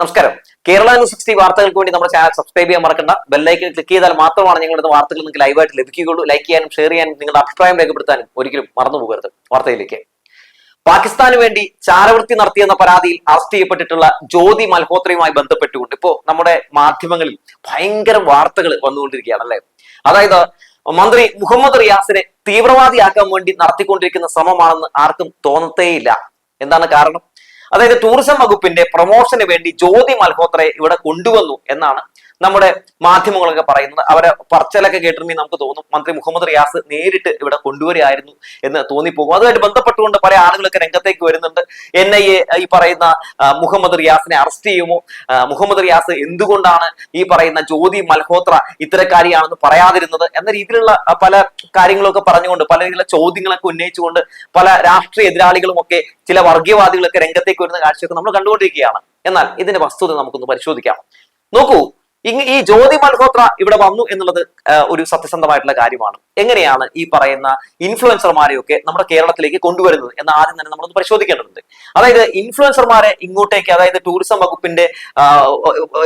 നമസ്കാരം. Kerala news sixty വാർത്തകൾക്ക് വേണ്ടി നമ്മുടെ ചാനൽ സബ്സ്ക്രൈബ് ചെയ്യാൻ മറക്കണ്ട. ബെല്ലൈക്കൻ ക്ലിക്ക് ചെയ്താൽ മാത്രമാണ് ഞങ്ങളുടെ വാർത്തകൾ നിങ്ങൾക്ക് ലൈവായിട്ട് ലഭിക്കുകയുള്ളൂ. ലൈക്ക് ചെയ്യാനും ഷെയർ ചെയ്യാനും നിങ്ങളുടെ അഭിപ്രായം രേഖപ്പെടുത്താനും ഒരിക്കലും മറന്നു പോകരുത് വാർത്തയിലേക്ക്. പാകിസ്ഥാന് വേണ്ടി ചാരവൃത്തി നടത്തിയെന്ന പരാതിയിൽ അറസ്റ്റ് ചെയ്യപ്പെട്ടിട്ടുള്ള ജ്യോതി മൽഹോത്രയുമായി ബന്ധപ്പെട്ടുകൊണ്ട് ഇപ്പോ നമ്മുടെ മാധ്യമങ്ങളിൽ ഭയങ്കര വാർത്തകൾ വന്നുകൊണ്ടിരിക്കുകയാണ് അല്ലെ? അതായത് മന്ത്രി മുഹമ്മദ് റിയാസിനെ തീവ്രവാദിയാക്കാൻ വേണ്ടി നടത്തിക്കൊണ്ടിരിക്കുന്ന ശ്രമമാണെന്ന് ആർക്കും തോന്നത്തേയില്ല. എന്താണ് കാരണം? അതായത് ടൂറിസം വകുപ്പിന്റെ പ്രൊമോഷന് വേണ്ടി ജ്യോതി മൽഹോത്രയെ ഇവിടെ കൊണ്ടുവന്നു എന്നാണ് നമ്മുടെ മാധ്യമങ്ങളൊക്കെ പറയുന്നത് അവരെ പറച്ചലൊക്കെ കേട്ടിരുന്നെങ്കിൽ നമുക്ക് തോന്നും മന്ത്രി മുഹമ്മദ് റിയാസ് നേരിട്ട് ഇവിടെ കൊണ്ടുവരികയായിരുന്നു എന്ന് തോന്നിപ്പോകും. അതുമായിട്ട് ബന്ധപ്പെട്ടുകൊണ്ട് പല ആളുകളൊക്കെ രംഗത്തേക്ക് വരുന്നുണ്ട്. എൻ ഐ എ ഈ പറയുന്ന മുഹമ്മദ് റിയാസിനെ അറസ്റ്റ് ചെയ്യുമോ? മുഹമ്മദ് റിയാസ് എന്തുകൊണ്ടാണ് ഈ പറയുന്ന ജ്യോതി മൽഹോത്ര ഇത്തരക്കാരിയാണെന്ന് പറയാതിരുന്നത്? എന്ന രീതിയിലുള്ള പല കാര്യങ്ങളൊക്കെ പറഞ്ഞുകൊണ്ട് പല രീതിയിലുള്ള ചോദ്യങ്ങളൊക്കെ ഉന്നയിച്ചുകൊണ്ട് പല രാഷ്ട്രീയ എതിരാളികളുമൊക്കെ ചില വർഗീയവാദികളൊക്കെ രംഗത്തേക്ക് വരുന്ന കാഴ്ചയൊക്കെ നമ്മൾ കണ്ടുകൊണ്ടിരിക്കുകയാണ്. എന്നാൽ ഇതിന്റെ വസ്തുത നമുക്കൊന്ന് പരിശോധിക്കാം. നോക്കൂ ഇങ് ഈ ജ്യോതി മൽഹോത്ര ഇവിടെ വന്നു എന്നുള്ളത് ഒരു സത്യസന്ധമായിട്ടുള്ള കാര്യമാണ്. എങ്ങനെയാണ് ഈ പറയുന്ന ഇൻഫ്ലുവൻസർമാരെയൊക്കെ നമ്മുടെ കേരളത്തിലേക്ക് കൊണ്ടുവരുന്നത് എന്ന് ആദ്യം തന്നെ നമ്മളൊന്ന് പരിശോധിക്കേണ്ടതുണ്ട്. അതായത് ഇൻഫ്ലുവൻസർമാരെ ഇങ്ങോട്ടേക്ക് അതായത് ടൂറിസം വകുപ്പിന്റെ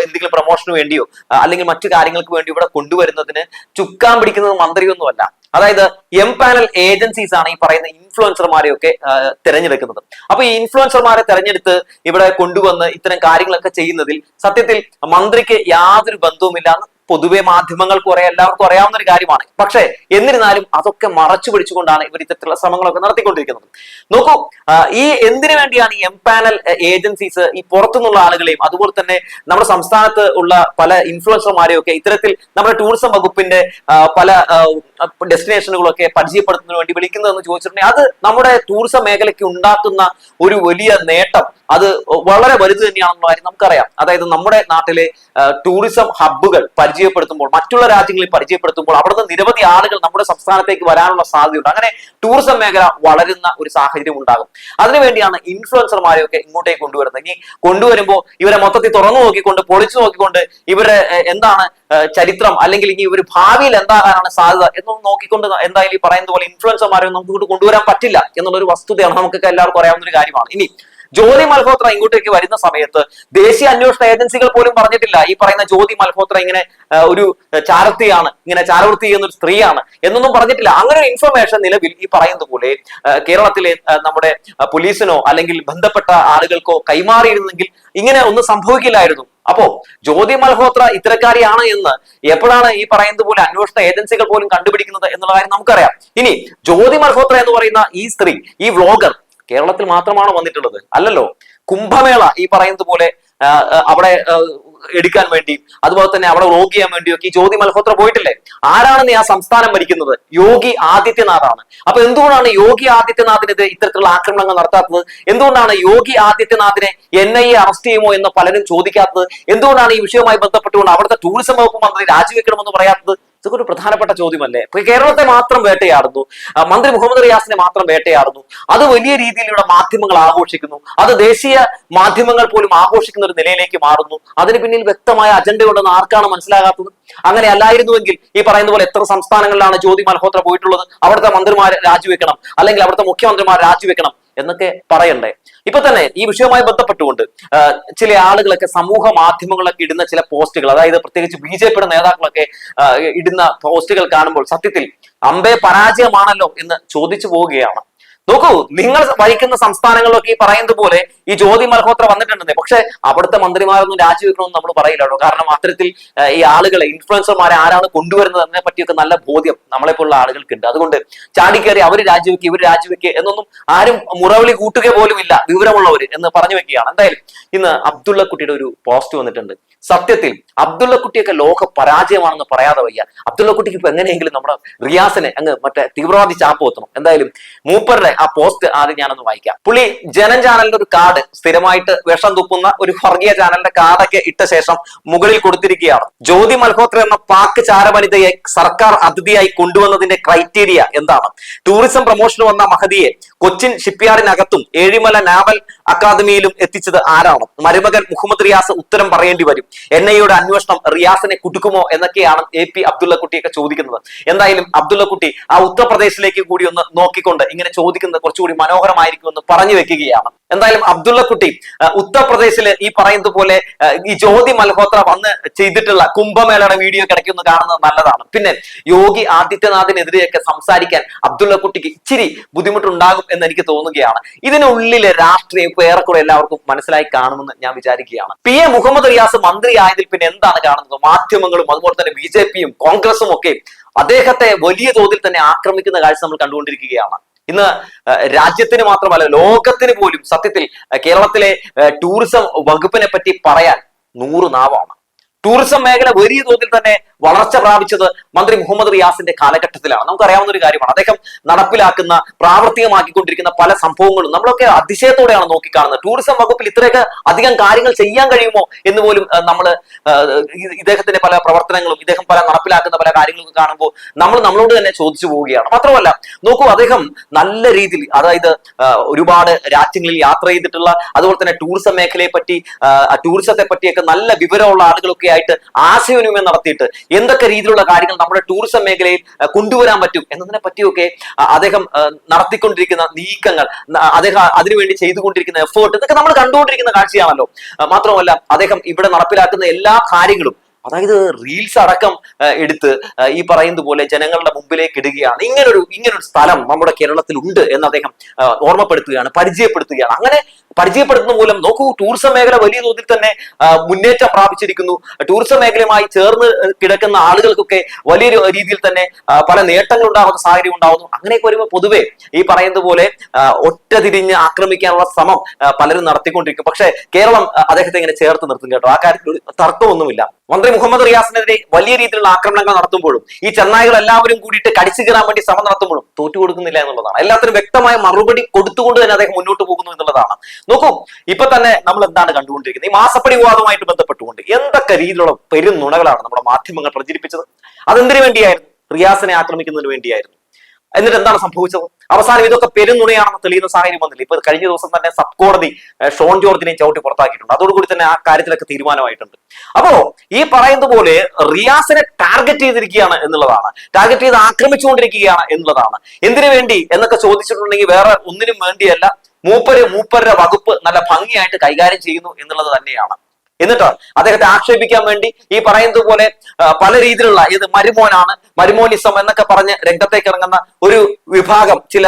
എന്തെങ്കിലും പ്രൊമോഷന് വേണ്ടിയോ അല്ലെങ്കിൽ മറ്റു കാര്യങ്ങൾക്ക് വേണ്ടി ഇവിടെ കൊണ്ടുവരുന്നതിന് ചുക്കാൻ പിടിക്കുന്നത് മന്ത്രിയൊന്നുമല്ല. അതായത് എം പാനൽ ഏജൻസീസ് ആണ് ഈ പറയുന്ന ഇൻഫ്ലുവൻസർമാരെയൊക്കെ തിരഞ്ഞെടുക്കുന്നത്. അപ്പൊ ഈ ഇൻഫ്ലുവൻസർമാരെ തിരഞ്ഞെടുത്ത് ഇവിടെ കൊണ്ടുവന്ന് ഇത്തരം കാര്യങ്ങളൊക്കെ ചെയ്യുന്നതിൽ സത്യത്തിൽ മന്ത്രിക്ക് യാതൊരു ബന്ധവുമില്ലാന്ന് പൊതുവെ മാധ്യമങ്ങൾക്ക് കുറെ എല്ലാവർക്കും അറിയാവുന്ന ഒരു കാര്യമാണ്. പക്ഷേ എന്നിരുന്നാലും അതൊക്കെ മറച്ചു പിടിച്ചുകൊണ്ടാണ് ഇവർ ഇത്തരത്തിലുള്ള ശ്രമങ്ങളൊക്കെ നടത്തിക്കൊണ്ടിരിക്കുന്നത്. നോക്കൂ ഈ എന്തിനു വേണ്ടിയാണ് ഈ എം പാനൽ ഏജൻസീസ് ഈ പുറത്തുനിന്നുള്ള ആളുകളെയും അതുപോലെ തന്നെ നമ്മുടെ സംസ്ഥാനത്ത് ഉള്ള പല ഇൻഫ്ലുവൻസർമാരെയും ഒക്കെ ഇത്തരത്തിൽ നമ്മുടെ ടൂറിസം വകുപ്പിന്റെ പല ഡെസ്റ്റിനേഷനുകളൊക്കെ പരിചയപ്പെടുത്തുന്നതിന് വേണ്ടി വിളിക്കുന്നതെന്ന് ചോദിച്ചിട്ടുണ്ടെങ്കിൽ അത് നമ്മുടെ ടൂറിസം മേഖലയ്ക്ക് ഉണ്ടാക്കുന്ന ഒരു വലിയ നേട്ടം. അത് വളരെ വലുത് തന്നെയാണെന്നുള്ള കാര്യം നമുക്കറിയാം. അതായത് നമ്മുടെ നാട്ടിലെ ടൂറിസം ഹബ്ബുകൾ പരിചയപ്പെടുത്തുമ്പോൾ മറ്റുള്ള രാജ്യങ്ങളിൽ പരിചയപ്പെടുത്തുമ്പോൾ അവിടുന്ന് നിരവധി ആളുകൾ നമ്മുടെ സംസ്ഥാനത്തേക്ക് വരാനുള്ള സാധ്യതയുണ്ട്. അങ്ങനെ ടൂറിസം മേഖല വളരുന്ന ഒരു സാഹചര്യം ഉണ്ടാകും. അതിനുവേണ്ടിയാണ് ഇൻഫ്ലുവൻസർമാരെയൊക്കെ ഇങ്ങോട്ടേക്ക് കൊണ്ടുവരുന്നത്. ഇനി കൊണ്ടുവരുമ്പോൾ ഇവരെ മൊത്തത്തിൽ തുറന്നു നോക്കിക്കൊണ്ട് പൊളിച്ചു നോക്കിക്കൊണ്ട് ഇവരുടെ ഏഹ്, എന്താണ് ചരിത്രം അല്ലെങ്കിൽ ഇനി ഇവർ ഭാവിയിൽ എന്താകാനാണ് സാധ്യത എന്നൊന്നും നോക്കിക്കൊണ്ട് എന്തായാലും ഈ പറയുന്ന പോലെ ഇൻഫ്ലുവൻസർമാരെ നമുക്ക് ഇങ്ങോട്ട് കൊണ്ടുവരാൻ പറ്റില്ല എന്നുള്ള ഒരു വസ്തുതയാണ് നമുക്കൊക്കെ എല്ലാവർക്കും അറിയാവുന്ന ഒരു കാര്യമാണ്. ഇനി ജ്യോതി മൽഹോത്ര ഇങ്ങോട്ടേക്ക് വരുന്ന സമയത്ത് ദേശീയ അന്വേഷണ ഏജൻസികൾ പോലും പറഞ്ഞിട്ടില്ല ഈ പറയുന്ന ജ്യോതി മൽഹോത്ര ഇങ്ങനെ ഒരു ചാരത്തിയാണ് ഇങ്ങനെ ചാരവൃത്തി ചെയ്യുന്ന ഒരു സ്ത്രീയാണ് എന്നൊന്നും പറഞ്ഞിട്ടില്ല. അങ്ങനെ ഒരു ഇൻഫർമേഷൻ നിലവിൽ ഈ പറയുന്നത് പോലെ കേരളത്തിലെ നമ്മുടെ പോലീസിനോ അല്ലെങ്കിൽ ബന്ധപ്പെട്ട ആളുകൾക്കോ കൈമാറിയിരുന്നെങ്കിൽ ഇങ്ങനെ ഒന്നും സംഭവിക്കില്ലായിരുന്നു. അപ്പോ ജ്യോതി മൽഹോത്ര ഇത്തരക്കാരിയാണ് എന്ന് എപ്പോഴാണ് ഈ പറയുന്നത് പോലെ അന്വേഷണ ഏജൻസികൾ പോലും കണ്ടുപിടിക്കുന്നത് എന്നുള്ള കാര്യം നമുക്കറിയാം. ഇനി ജ്യോതി മൽഹോത്ര എന്ന് പറയുന്ന ഈ സ്ത്രീ ഈ വ്ലോഗർ കേരളത്തിൽ മാത്രമാണ് വന്നിട്ടുള്ളത്. അല്ലല്ലോ. കുംഭമേള ഈ പറയുന്നത് പോലെ അവിടെ എടുക്കാൻ വേണ്ടി അതുപോലെ തന്നെ അവിടെ റോഗ് ചെയ്യാൻ വേണ്ടിയൊക്കെ ഈ ജ്യോതി മൽഹോത്ര പോയിട്ടില്ലേ? ആരാണെന്ന് ആ സംസ്ഥാനം ഭരിക്കുന്നത്? യോഗി ആദിത്യനാഥാണ്. അപ്പൊ എന്തുകൊണ്ടാണ് യോഗി ആദിത്യനാഥിനെതിരെ ഇത്തരത്തിലുള്ള ആക്രമണങ്ങൾ നടത്താത്തത്? എന്തുകൊണ്ടാണ് യോഗി ആദിത്യനാഥിനെ എൻ ഐ എ അറസ്റ്റ് ചെയ്യുമോ എന്ന് പലരും ചോദിക്കാത്തത്? എന്തുകൊണ്ടാണ് ഈ വിഷയവുമായി ബന്ധപ്പെട്ടുകൊണ്ട് അവിടുത്തെ ടൂറിസം വകുപ്പ് മന്ത്രി രാജിവെക്കണമെന്ന് പറയാത്തത്? ഇതൊക്കെ ഒരു പ്രധാനപ്പെട്ട ചോദ്യമല്ലേ? കേരളത്തെ മാത്രം വേട്ടയാടുന്നു. മന്ത്രി മുഹമ്മദ് റിയാസിനെ മാത്രം വേട്ടയാടുന്നു. അത് വലിയ രീതിയിൽ ഇവിടെ മാധ്യമങ്ങൾ ആഘോഷിക്കുന്നു. അത് ദേശീയ മാധ്യമങ്ങൾ പോലും ആഘോഷിക്കുന്ന ഒരു നിലയിലേക്ക് മാറുന്നു. അതിന് പിന്നിൽ വ്യക്തമായ അജണ്ട ഉണ്ടെന്ന് ആർക്കാണ് മനസ്സിലാകാത്തത്? അങ്ങനെ അല്ലായിരുന്നുവെങ്കിൽ ഈ പറയുന്ന പോലെ എത്ര സംസ്ഥാനങ്ങളിലാണ് ജ്യോതി മൽഹോത്ര പോയിട്ടുള്ളത്? അവിടുത്തെ മന്ത്രിമാരെ രാജിവെക്കണം. അല്ലെങ്കിൽ അവിടുത്തെ മുഖ്യമന്ത്രിമാർ രാജിവെക്കണം. എന്നൊക്കെ പറയണ്ടേ. ഇപ്പൊ തന്നെ ഈ വിഷയവുമായി ബന്ധപ്പെട്ടുകൊണ്ട് ചില ആളുകളൊക്കെ സമൂഹ മാധ്യമങ്ങളൊക്കെ ഇടുന്ന ചില പോസ്റ്റുകൾ അതായത് പ്രത്യേകിച്ച് ബി ജെ പിയുടെ നേതാക്കളൊക്കെ ഇടുന്ന പോസ്റ്റുകൾ കാണുമ്പോൾ സത്യത്തിൽ അമ്പേ പരാജയമാണല്ലോ എന്ന് ചോദിച്ചു പോവുകയാണ്. നോക്കൂ നിങ്ങൾ ഭരിക്കുന്ന സംസ്ഥാനങ്ങളിലൊക്കെ ഈ പറയുന്നത് പോലെ ഈ ജ്യോതി മൽഹോത്ര വന്നിട്ടുണ്ടെന്നേ. പക്ഷെ അവിടുത്തെ മന്ത്രിമാരൊന്നും രാജിവെക്കണമെന്ന് നമ്മൾ പറയില്ലല്ലോ കാരണം അത്തരത്തിൽ ഈ ആളുകളെ ഇൻഫ്ലുവൻസർമാരെ ആരാണ് കൊണ്ടുവരുന്നത് അതിനെ പറ്റിയൊക്കെ നല്ല ബോധ്യം നമ്മളെ പോലുള്ള ആളുകൾക്കുണ്ട്. അതുകൊണ്ട് ചാടിക്കയറി അവർ രാജിവെക്കുക ഇവർ രാജിവെക്കുക എന്നൊന്നും ആരും മുറവിളി കൂട്ടുക പോലും ഇല്ല വിവരമുള്ളവർ എന്ന് പറഞ്ഞു വെക്കുകയാണ്. എന്തായാലും ഇന്ന് അബ്ദുള്ള കുട്ടിയുടെ ഒരു പോസ്റ്റ് വന്നിട്ടുണ്ട്. സത്യത്തിൽ അബ്ദുള്ള കുട്ടിയൊക്കെ ലോക പരാജയമാണെന്ന് പറയാതെ വയ്യ. അബ്ദുള്ള കുട്ടിക്ക് ഇപ്പൊ എങ്ങനെയെങ്കിലും നമ്മുടെ റിയാസിനെ അങ്ങ് മറ്റേ തീവ്രവാദി ചാപ്പ് എത്തണം എന്തായാലും മൂപ്പറുടെ ആ പോസ്റ്റ് ആദ്യം ഞാനൊന്ന് വായിക്കാം. പുള്ളി ജനം ചാനലിന്റെ ഒരു കാർഡ് സ്ഥിരമായിട്ട് വിഷം തുപ്പുന്ന ഒരു വർഗീയ ചാനലിന്റെ കാർഡൊക്കെ ഇട്ട ശേഷം മുകളിൽ കൊടുത്തിരിക്കുകയാണ്. ജ്യോതി മൽഹോത്ര എന്ന പാക് ചാരവനിതയെ സർക്കാർ അതിഥിയായി കൊണ്ടുവന്നതിന്റെ ക്രൈറ്റീരിയ എന്താണ്? ടൂറിസം പ്രൊമോഷന് വന്ന മഹതിയെ കൊച്ചിൻ ഷിപ്പ്യാർഡിനകത്തും ഏഴിമല നാവൽ അക്കാദമിയിലും എത്തിച്ചത് ആരാണ്? മരുമകൻ മുഹമ്മദ് റിയാസ് ഉത്തരം പറയേണ്ടി വരും. എൻ ഐയുടെ അന്വേഷണം റിയാസിനെ കുടുക്കുമോ എന്നൊക്കെയാണ് എ പി അബ്ദുള്ള കുട്ടിയൊക്കെ ചോദിക്കുന്നത്. എന്തായാലും അബ്ദുള്ള കുട്ടി ആ ഉത്തർപ്രദേശിലേക്ക് കൂടി ഒന്ന് നോക്കിക്കൊണ്ട് ഇങ്ങനെ ചോദിക്കുന്ന ആസ്വദിക്കുന്നത് കുറച്ചുകൂടി മനോഹരമായിരിക്കുമെന്ന് പറഞ്ഞു വെക്കുകയാണ്. എന്തായാലും അബ്ദുള്ളക്കുട്ടി കുട്ടി ഉത്തർപ്രദേശിൽ ഈ പറയുന്നത് പോലെ ഈ ജ്യോതി മൽഹോത്ര വന്ന് ചെയ്തിട്ടുള്ള കുംഭമേളയുടെ വീഡിയോ കിടക്കുന്ന കാണുന്നത് നല്ലതാണ്. പിന്നെ യോഗി ആദിത്യനാഥിനെതിരെയൊക്കെ സംസാരിക്കാൻ അബ്ദുള്ളക്കുട്ടിക്ക് ഇച്ചിരി ബുദ്ധിമുട്ടുണ്ടാകും എന്ന് എനിക്ക് തോന്നുകയാണ്. ഇതിനുള്ളിലെ രാഷ്ട്രീയം ഇപ്പൊ ഏറെക്കുറെ എല്ലാവർക്കും മനസ്സിലായി കാണുമെന്ന് ഞാൻ വിചാരിക്കുകയാണ്. പി എ മുഹമ്മദ് റിയാസ് മന്ത്രിയായതിൽ പിന്നെ എന്താണ് കാണുന്നത്? മാധ്യമങ്ങളും അതുപോലെ തന്നെ ബി ജെ പിയും കോൺഗ്രസും ഒക്കെ അദ്ദേഹത്തെ വലിയ തോതിൽ തന്നെ ആക്രമിക്കുന്ന കാഴ്ച നമ്മൾ കണ്ടുകൊണ്ടിരിക്കുകയാണ്. ഇന്ന് രാജ്യത്തിന് മാത്രമല്ല ലോകത്തിന് പോലും സത്യത്തിൽ കേരളത്തിലെ ടൂറിസം വകുപ്പിനെ പറ്റി പറയാൻ നൂറ് നാവാണ്. ടൂറിസം മേഖല വലിയ തോതിൽ തന്നെ വളർച്ച പ്രാപിച്ചത് മന്ത്രി മുഹമ്മദ് റിയാസിന്റെ കാലഘട്ടത്തിലാണ്. നമുക്കറിയാവുന്ന ഒരു കാര്യമാണ്. അദ്ദേഹം നടപ്പിലാക്കുന്ന പ്രാവർത്തികമാക്കിക്കൊണ്ടിരിക്കുന്ന പല സംഭവങ്ങളും നമ്മളൊക്കെ അതിശയത്തോടെയാണ് നോക്കിക്കാണുന്നത്. ടൂറിസം വകുപ്പിൽ ഇത്രയൊക്കെ അധികം കാര്യങ്ങൾ ചെയ്യാൻ കഴിയുമോ എന്ന് പോലും നമ്മൾ ഇദ്ദേഹത്തിന്റെ പല പ്രവർത്തനങ്ങളും ഇദ്ദേഹം പല നടപ്പിലാക്കുന്ന പല കാര്യങ്ങളും കാണുമ്പോൾ നമ്മൾ നമ്മളോട് തന്നെ ചോദിച്ചു പോവുകയാണ്. മാത്രമല്ല നോക്കൂ അദ്ദേഹം നല്ല രീതിയിൽ അതായത് ഒരുപാട് രാജ്യങ്ങളിൽ യാത്ര ചെയ്തിട്ടുള്ള അതുപോലെ തന്നെ ടൂറിസം മേഖലയെ പറ്റി ടൂറിസത്തെ പറ്റിയൊക്കെ നല്ല വിവരമുള്ള ആളുകളൊക്കെ ആയിട്ട് ആശയവിനിമയം നടത്തിയിട്ട് എന്തൊക്കെ രീതിയിലുള്ള കാര്യങ്ങൾ നമ്മുടെ ടൂറിസം മേഖലയിൽ കൊണ്ടുവരാൻ പറ്റും എന്നതിനെ പറ്റിയൊക്കെ അദ്ദേഹം നടത്തിക്കൊണ്ടിരിക്കുന്ന നീക്കങ്ങൾ അദ്ദേഹം അതിനുവേണ്ടി ചെയ്തുകൊണ്ടിരിക്കുന്ന എഫേർട്ട് ഇതൊക്കെ നമ്മൾ കണ്ടുകൊണ്ടിരിക്കുന്ന കാഴ്ചയാണല്ലോ. മാത്രമല്ല അദ്ദേഹം ഇവിടെ നടപ്പിലാക്കുന്ന എല്ലാ കാര്യങ്ങളും അതായത് റീൽസ് അടക്കം എടുത്ത് ഈ പറയുന്നത് പോലെ ജനങ്ങളുടെ മുമ്പിലേക്ക് ഇടുകയാണ്. ഇങ്ങനൊരു ഇങ്ങനൊരു സ്ഥലം നമ്മുടെ കേരളത്തിൽ ഉണ്ട് എന്ന് അദ്ദേഹം ഓർമ്മപ്പെടുത്തുകയാണ് പരിചയപ്പെടുത്തുകയാണ്. അങ്ങനെ പരിചയപ്പെടുത്തുന്ന മൂലം നോക്കൂ ടൂറിസം മേഖല വലിയ തോതിൽ തന്നെ മുന്നേറ്റം പ്രാപിച്ചിരിക്കുന്നു. ടൂറിസം മേഖലയുമായി ചേർന്ന് കിടക്കുന്ന ആളുകൾക്കൊക്കെ വലിയ രീതിയിൽ തന്നെ പല നേട്ടങ്ങൾ ഉണ്ടാകുന്ന സാഹചര്യം ഉണ്ടാകുന്നു അങ്ങനെയൊക്കെ വരുമ്പോൾ പൊതുവെ ഈ പറയുന്നത് പോലെ ഒറ്റ തിരിഞ്ഞ് ആക്രമിക്കാനുള്ള ശ്രമം പലരും നടത്തിക്കൊണ്ടിരിക്കും. പക്ഷേ കേരളം അദ്ദേഹത്തെ ഇങ്ങനെ ചേർത്ത് നിർത്തും കേട്ടോ. ആ കാര്യത്തിൽ തർക്കമൊന്നുമില്ല. മന്ത്രി മുഹമ്മദ് റിയാസിനെതിരെ വലിയ രീതിയിലുള്ള ആക്രമണങ്ങൾ നടത്തുമ്പോഴും ഈ ചെന്നായികൾ എല്ലാവരും കൂടിയിട്ട് കടിച്ചു കയറാൻ വേണ്ടി ശ്രമം നടത്തുമ്പോഴും തോറ്റു കൊടുക്കുന്നില്ല എന്നുള്ളതാണ്. എല്ലാത്തിനും വ്യക്തമായ മറുപടി കൊടുത്തുകൊണ്ട് തന്നെ അദ്ദേഹം മുന്നോട്ട് പോകുന്നു എന്നുള്ളതാണ്. നോക്കൂ ഇപ്പൊ തന്നെ നമ്മൾ എന്താണ് കണ്ടുകൊണ്ടിരിക്കുന്നത്? ഈ മാസപ്പടി വിവാദവുമായിട്ട് ബന്ധപ്പെട്ടുകൊണ്ട് എന്തൊക്കെ രീതിയിലുള്ള പെരുന്നുണകളാണ് നമ്മുടെ മാധ്യമങ്ങൾ പ്രചരിപ്പിച്ചത്? അതെന്തിനു വേണ്ടിയായിരുന്നു? റിയാസിനെ ആക്രമിക്കുന്നതിന് വേണ്ടിയായിരുന്നു. എന്നിട്ട് എന്താണ് സംഭവിച്ചത്? അവസാനം ഇതൊക്കെ പെരുന്നുണയാണെന്ന് തെളിയുന്ന സാഹചര്യം വന്നില്ല. ഇപ്പൊ കഴിഞ്ഞ ദിവസം തന്നെ സബ് കോടതി ഷോൺ ജോർജിനെയും ചവിട്ടി പുറത്താക്കിയിട്ടുണ്ട്. അതോടുകൂടി തന്നെ ആ കാര്യത്തിലൊക്കെ തീരുമാനമായിട്ടുണ്ട്. അപ്പോ ഈ പറയുന്ന പോലെ റിയാസിനെ ടാർഗറ്റ് ചെയ്തിരിക്കുകയാണ് എന്നുള്ളതാണ്. ടാർഗറ്റ് ചെയ്ത് ആക്രമിച്ചുകൊണ്ടിരിക്കുകയാണ് എന്നുള്ളതാണ്. എന്തിനു വേണ്ടി എന്നൊക്കെ ചോദിച്ചിട്ടുണ്ടെങ്കിൽ വേറെ ഒന്നിനും വേണ്ടിയല്ല. മൂപ്പര് മൂപ്പരുടെ വകുപ്പ് നല്ല ഭംഗിയായിട്ട് കൈകാര്യം ചെയ്യുന്നു എന്നുള്ളത് തന്നെയാണ്. എന്നിട്ടോ അദ്ദേഹത്തെ ആക്ഷേപിക്കാൻ വേണ്ടി ഈ പറയുന്നത് പോലെ പല രീതിയിലുള്ള ഇത് മരുമോനാണ് മരുമോനിസം എന്നൊക്കെ പറഞ്ഞ് രംഗത്തേക്ക് ഇറങ്ങുന്ന ഒരു വിഭാഗം ചില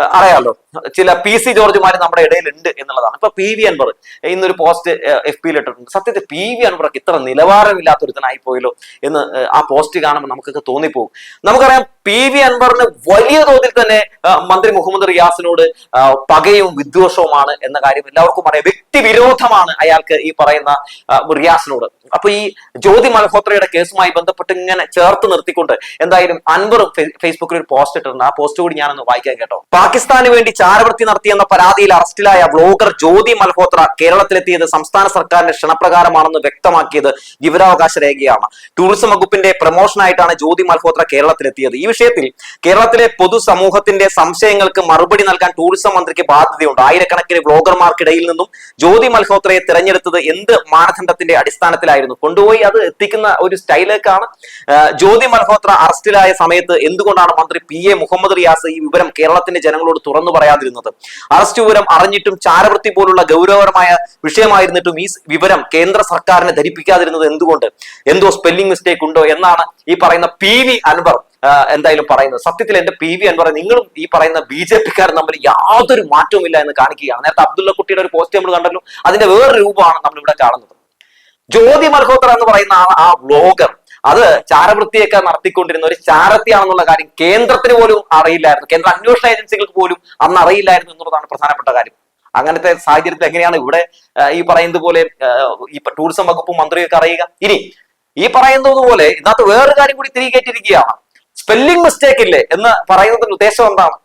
ആ, അറിയാലോ. ചില പി സി ജോർജുമാർ നമ്മുടെ ഇടയിൽ ഉണ്ട് എന്നുള്ളതാണ്. ഇപ്പൊ പി വി അൻവർ ഇന്നൊരു പോസ്റ്റ് എഫ് പിയിൽ ഇട്ടിട്ടുണ്ട് സത്യത്തിൽ പി വി അൻവർക്ക് ഇത്ര നിലവാരമില്ലാത്ത ഒരുത്തനായി പോയല്ലോ എന്ന് ആ, പോസ്റ്റ് കാണുമ്പോൾ നമുക്കൊക്കെ തോന്നിപ്പോകും. നമുക്കറിയാം പി വി അൻവറിന് വലിയ തോതിൽ തന്നെ മന്ത്രി മുഹമ്മദ് റിയാസിനോട് പകയും വിദ്വേഷവുമാണ് എന്ന കാര്യം എല്ലാവർക്കും അറിയാം. വ്യക്തിവിരോധമാണ് അയാൾക്ക് ഈ പറയുന്ന റിയാസിനോട്. അപ്പൊ ഈ ജ്യോതി മൽഹോത്രയുടെ കേസുമായി ബന്ധപ്പെട്ട് ഇങ്ങനെ ചേർത്ത് നിർത്തിക്കൊണ്ട് എന്തായാലും അൻവർ ഫേസ്ബുക്കിൽ ഒരു പോസ്റ്റ് ഇട്ടിരുന്നു ആ പോസ്റ്റ് കൂടി ഞാനൊന്ന് വായിക്കാൻ കേട്ടോ. പാകിസ്ഥാന് വേണ്ടി ചാരവൃത്തി നടത്തിയെന്ന പരാതിയിൽ അറസ്റ്റിലായ ബ്ലോഗർ ജ്യോതി മൽഹോത്ര കേരളത്തിലെത്തിയത് സംസ്ഥാന സർക്കാരിന്റെ ക്ഷണപ്രകാരമാണെന്ന് വ്യക്തമാക്കിയത് വിവരാവകാശ രേഖയാണ്. ടൂറിസം വകുപ്പിന്റെ പ്രമോഷനായിട്ടാണ് ജ്യോതി മൽഹോത്ര കേരളത്തിലെത്തിയത്. ഈ വിഷയത്തിൽ കേരളത്തിലെ പൊതുസമൂഹത്തിന്റെ സംശയങ്ങൾക്ക് മറുപടി നൽകാൻ ടൂറിസം മന്ത്രിക്ക് ബാധ്യതയുണ്ട്. ആയിരക്കണക്കിന് ബ്ലോഗർമാർക്കിടയിൽ നിന്നും ജ്യോതി മൽഹോത്രയെ തിരഞ്ഞെടുത്തത് എന്ത് മാനദണ്ഡത്തിന്റെ അടിസ്ഥാനത്തിലായിരുന്നു കൊണ്ടുപോയി അത് എത്തിക്കുന്ന ഒരു സ്റ്റൈലേക്കാണ് ജ്യോതി മൽഹോത്ര അറസ്റ്റിലായ സമയത്ത് എന്തുകൊണ്ടാണ് മന്ത്രി പി എ മുഹമ്മദ് റിയാസ് ഈ വിവരം കേരളത്തിന്റെ ജനങ്ങളോട് തുറന്നു പറയാതിരുന്നത്? അറസ്റ്റ് വിവരം അറിഞ്ഞിട്ടും ചാരവൃത്തി പോലുള്ള ഗൗരവപരമായ വിഷയമായിരുന്നിട്ടും ഈ വിവരം കേന്ദ്ര സർക്കാരിനെ ധരിപ്പിക്കാതിരുന്നത് എന്തുകൊണ്ട്? എന്തോ സ്പെല്ലിംഗ് മിസ്റ്റേക്ക് ഉണ്ടോ എന്നാണ് ഈ പറയുന്ന പി വി അൻവർ എന്തായാലും പറയുന്നത്. സത്യത്തിൽ എന്റെ പി വി അൻവർ നിങ്ങളും ഈ പറയുന്ന ബി ജെ പിക്കാരും തമ്മിൽ യാതൊരു മാറ്റവും ഇല്ല എന്ന് കാണിക്കുകയാണ്. നേരത്തെ അബ്ദുള്ള കുട്ടിയുടെ ഒരു പോസ്റ്റ് നമ്മൾ കണ്ടല്ലോ. അതിന്റെ വേറെ രൂപമാണ് നമ്മൾ ഇവിടെ കാണുന്നത്. ജ്യോതി മൽഹോത്ര എന്ന് പറയുന്ന ആ വ്ലോഗർ അത് ചാരവൃത്തിയൊക്കെ നടത്തിക്കൊണ്ടിരുന്ന ഒരു ചാരത്തിയാണെന്നുള്ള കാര്യം കേന്ദ്രത്തിന് പോലും അറിയില്ലായിരുന്നു. കേന്ദ്ര അന്വേഷണ ഏജൻസികൾക്ക് പോലും അന്ന് അറിയില്ലായിരുന്നു എന്നുള്ളതാണ് പ്രധാനപ്പെട്ട കാര്യം. അങ്ങനത്തെ സാഹചര്യത്തിൽ എങ്ങനെയാണ് ഇവിടെ ഈ പറയുന്നത് പോലെ ഈ ടൂറിസം വകുപ്പും മന്ത്രിയൊക്കെ അറിയുക? ഇനി ഈ പറയുന്നത് പോലെ ഇതിനകത്ത് വേറൊരു കാര്യം കൂടി തിരികേറ്റിരിക്കുകയാണ് സ്പെല്ലിംഗ് മിസ്റ്റേക്ക് ഇല്ലേ എന്ന് പറയുന്നതിന്റെ ഉദ്ദേശം എന്താണ്?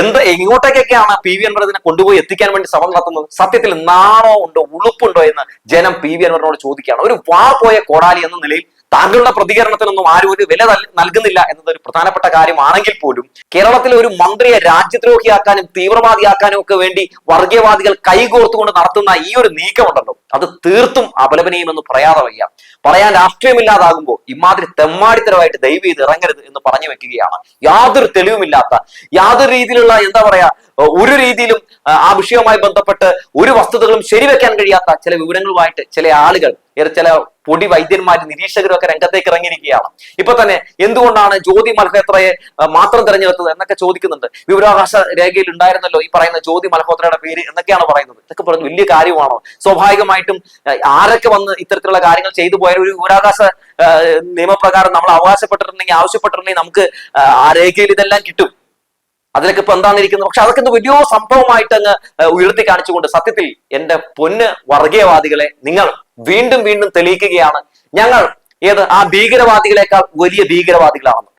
എന്ത് എങ്ങോട്ടേക്കൊക്കെയാണ് പി വി അൻവറിനെ കൊണ്ടുപോയി എത്തിക്കാൻ വേണ്ടി ശ്രമം നടത്തുന്നത്? സത്യത്തിൽ നാണോ ഉണ്ടോ ഉളുപ്പുണ്ടോ എന്ന് ജനം പി വി അൻവറിനോട് ചോദിക്കുകയാണ്. ഒരു വാ പോയ കോടാലി എന്ന നിലയിൽ താങ്കളുടെ പ്രതികരണത്തിനൊന്നും ആരും ഒരു വില നൽകുന്നില്ല എന്നത് ഒരു പ്രധാനപ്പെട്ട കാര്യമാണെങ്കിൽ പോലും കേരളത്തിലെ ഒരു മന്ത്രിയെ രാജ്യദ്രോഹിയാക്കാനും തീവ്രവാദിയാക്കാനും ഒക്കെ വേണ്ടി വർഗീയവാദികൾ കൈകോർത്തുകൊണ്ട് നടത്തുന്ന ഈ ഒരു നീക്കമുണ്ടല്ലോ. അത് തീർത്തും അപലപനീയമെന്ന് പറയാതെ വയ്യ. പറയാൻ രാഷ്ട്രീയമില്ലാതാകുമ്പോൾ ഇമാതിരി തെമ്മാടിത്തരമായിട്ട് ദൈവം ഇത് ഇറങ്ങരുത് എന്ന് പറഞ്ഞു വെക്കുകയാണ്. യാതൊരു തെളിവുമില്ലാത്ത യാതൊരു രീതിയിലുള്ള എന്താ പറയാ ഒരു രീതിയിലും ആ, വിഷയവുമായി ബന്ധപ്പെട്ട് ഒരു വസ്തുതകളും ശരിവെക്കാൻ കഴിയാത്ത ചില വിവരങ്ങളുമായിട്ട് ചില ആളുകൾ ചില പൊടി വൈദ്യന്മാരും നിരീക്ഷകരും ഒക്കെ രംഗത്തേക്ക് ഇറങ്ങിയിരിക്കുകയാണ്. ഇപ്പൊ തന്നെ എന്തുകൊണ്ടാണ് ജ്യോതി മൽഹോത്രയെ മാത്രം തെരഞ്ഞെടുത്തത് എന്നൊക്കെ ചോദിക്കുന്നുണ്ട്. വിവരാവകാശ രേഖയിൽ ഉണ്ടായിരുന്നല്ലോ ഈ പറയുന്ന ജ്യോതി മൽഹോത്രയുടെ പേര് എന്നൊക്കെയാണ് പറയുന്നത്. ഇതൊക്കെ പറഞ്ഞു വലിയ കാര്യമാണോ? സ്വാഭാവികമായിട്ടും ആരൊക്കെ വന്ന് ഇത്തരത്തിലുള്ള കാര്യങ്ങൾ ചെയ്തു പോയ ഒരു വിവരാവകാശ നിയമപ്രകാരം നമ്മൾ അവകാശപ്പെട്ടിട്ടുണ്ടെങ്കിൽ ആവശ്യപ്പെട്ടിട്ടുണ്ടെങ്കിൽ നമുക്ക് ആ, രേഖയിൽ ഇതെല്ലാം കിട്ടും. അതിലൊക്കെ ഇപ്പൊ എന്താണ് ഇരിക്കുന്നത്? പക്ഷെ അതൊക്കെ വലിയ സംഭവമായിട്ട് അങ്ങ് ഉയർത്തി കാണിച്ചുകൊണ്ട് സത്യത്തിൽ എന്റെ പൊന്ന് വർഗീയവാദികളെ നിങ്ങൾ വീണ്ടും വീണ്ടും തെളിയിക്കുകയാണ്. ഞങ്ങൾ ഏത്? ആ ഭീകരവാദികളെക്കാൾ വലിയ ഭീകരവാദികളാണെന്ന്